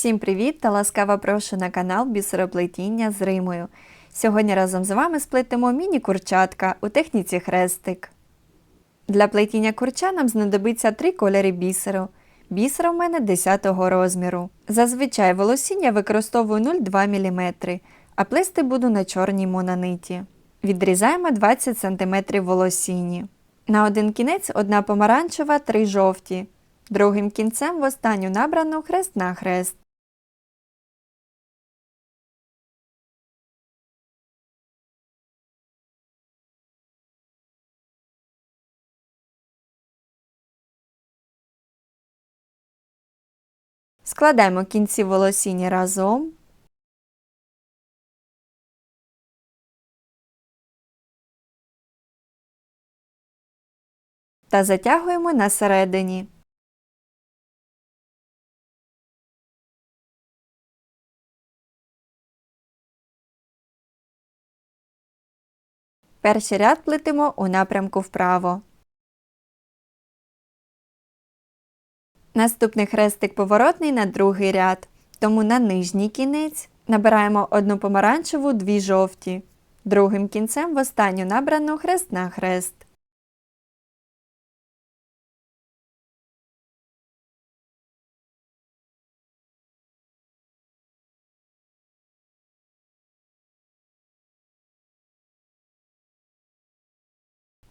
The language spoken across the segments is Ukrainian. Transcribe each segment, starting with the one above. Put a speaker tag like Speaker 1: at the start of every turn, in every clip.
Speaker 1: Всім привіт та ласкаво прошу на канал Бісероплетіння з Римою. Сьогодні разом з вами сплетемо міні-курчатка у техніці хрестик. Для плетіння курча нам знадобиться три кольори бісеру. Бісер у мене 10 розміру. Зазвичай волосіння використовую 0,2 мм, а плести буду на чорній монониті. Відрізаємо 20 см волосінні. На один кінець одна помаранчева, три жовті. Другим кінцем в останню набрану хрест на хрест. Складаємо кінці волосіні разом. Та затягуємо на середині. Перший ряд плетемо у напрямку вправо. Наступний хрестик поворотний на другий ряд, тому на нижній кінець набираємо одну помаранчеву, дві жовті. Другим кінцем в останню набрану хрест на хрест.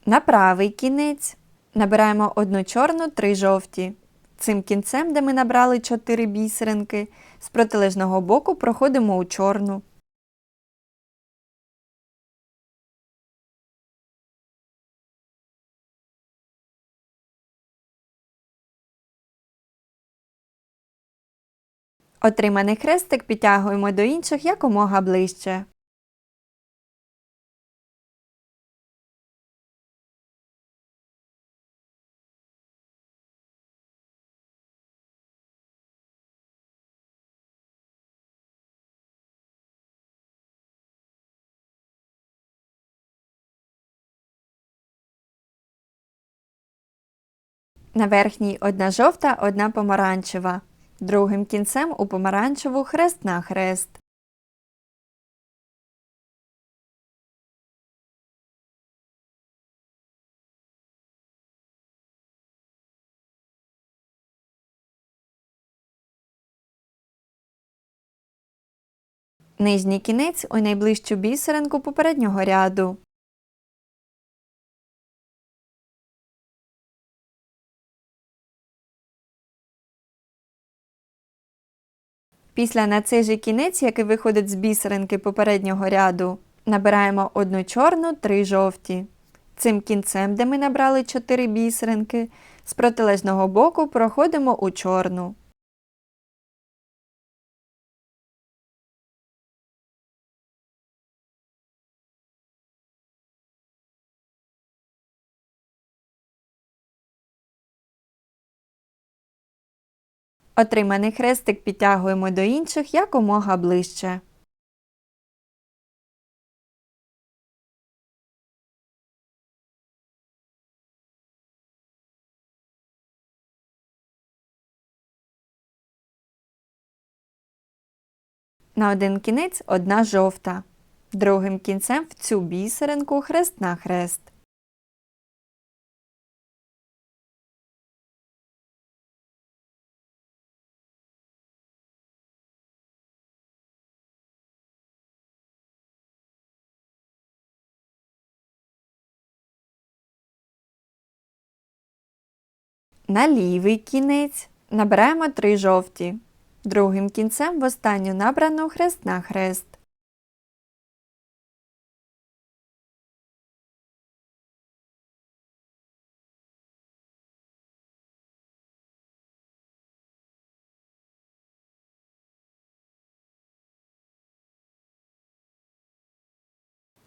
Speaker 1: На правий кінець набираємо одну чорну, три жовті. Цим кінцем, де ми набрали 4 бісеринки, з протилежного боку проходимо у чорну. Отриманий хрестик підтягуємо до інших якомога ближче. На верхній одна жовта, одна помаранчева. Другим кінцем у помаранчеву хрест на хрест. Нижній кінець у найближчу бісеринку попереднього ряду. Після на цей же кінець, який виходить з бісеринки попереднього ряду, набираємо одну чорну, три жовті. Цим кінцем, де ми набрали 4 бісеринки, з протилежного боку проходимо у чорну. Отриманий хрестик підтягуємо до інших якомога ближче. На один кінець одна жовта. Другим кінцем в цю бісеринку хрест на хрест. На лівий кінець набираємо три жовті. Другим кінцем в останню набрану хрест на хрест.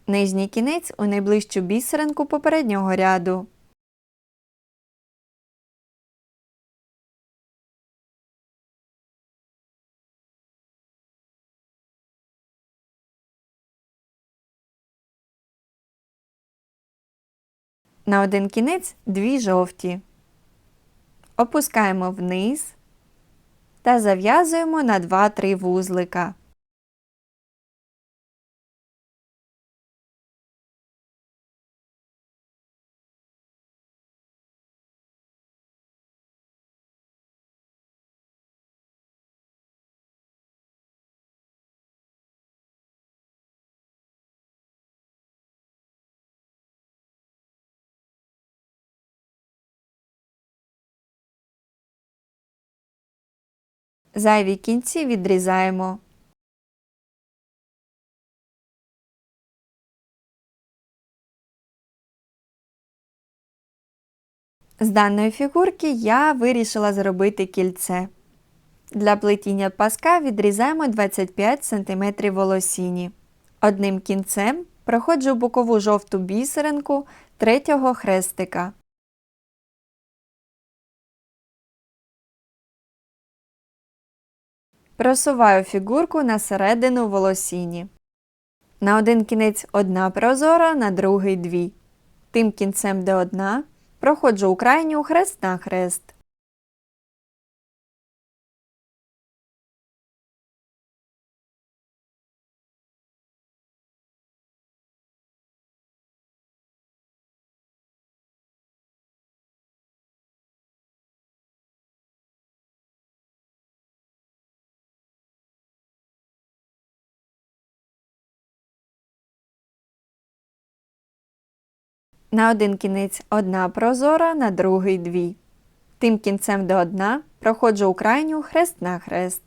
Speaker 1: Нижній кінець у найближчу бісеринку попереднього ряду. На один кінець дві жовті. Опускаємо вниз, та зав'язуємо на 2-3 вузлика. Зайві кінці відрізаємо. З даної фігурки я вирішила зробити кільце. Для плетіння паска відрізаємо 25 см волосіні. Одним кінцем проходжу бокову жовту бісеринку третього хрестика. Просуваю фігурку на середину волосіні. На один кінець одна прозора, на другий дві. Тим кінцем, де одна, проходжу у крайню хрест на хрест. На один кінець одна прозора, на другий дві. Тим кінцем до одна проходжу у крайню хрест на хрест.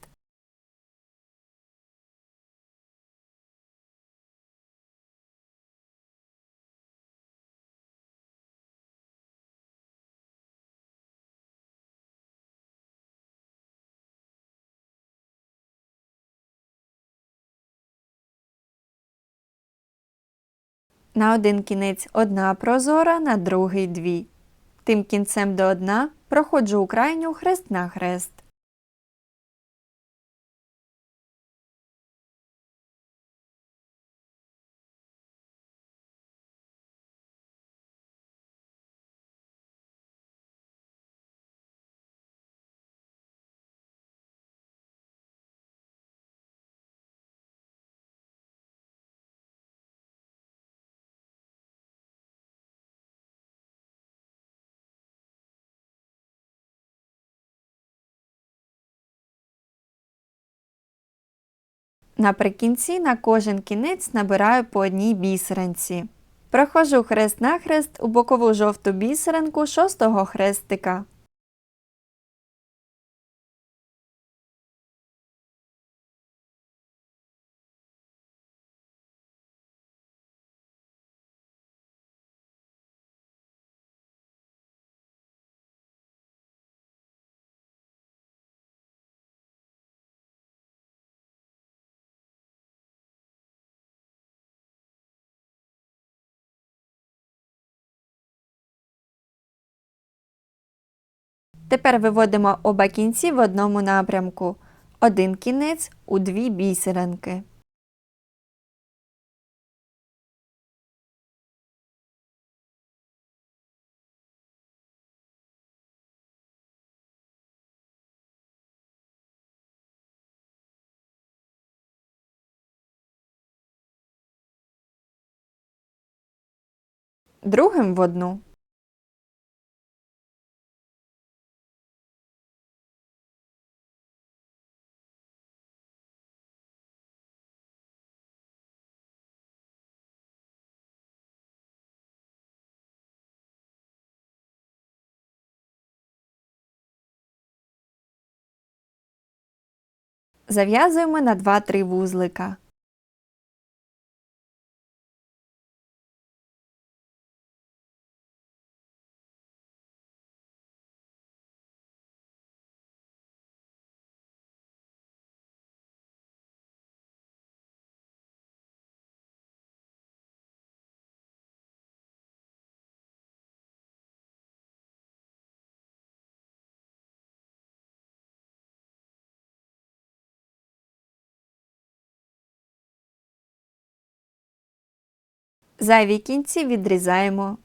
Speaker 1: На один кінець одна прозора, на другий дві. Тим кінцем до одна проходжу у крайню хрест на хрест. Наприкінці на кожен кінець набираю по одній бісеринці. Проходжу хрест-нахрест у бокову жовту бісеринку шостого хрестика. Тепер виводимо оба кінці в одному напрямку. Один кінець у дві бісеринки. Другим в одну. Зав'язуємо на 2-3 вузлика. Зайві кінці відрізаємо.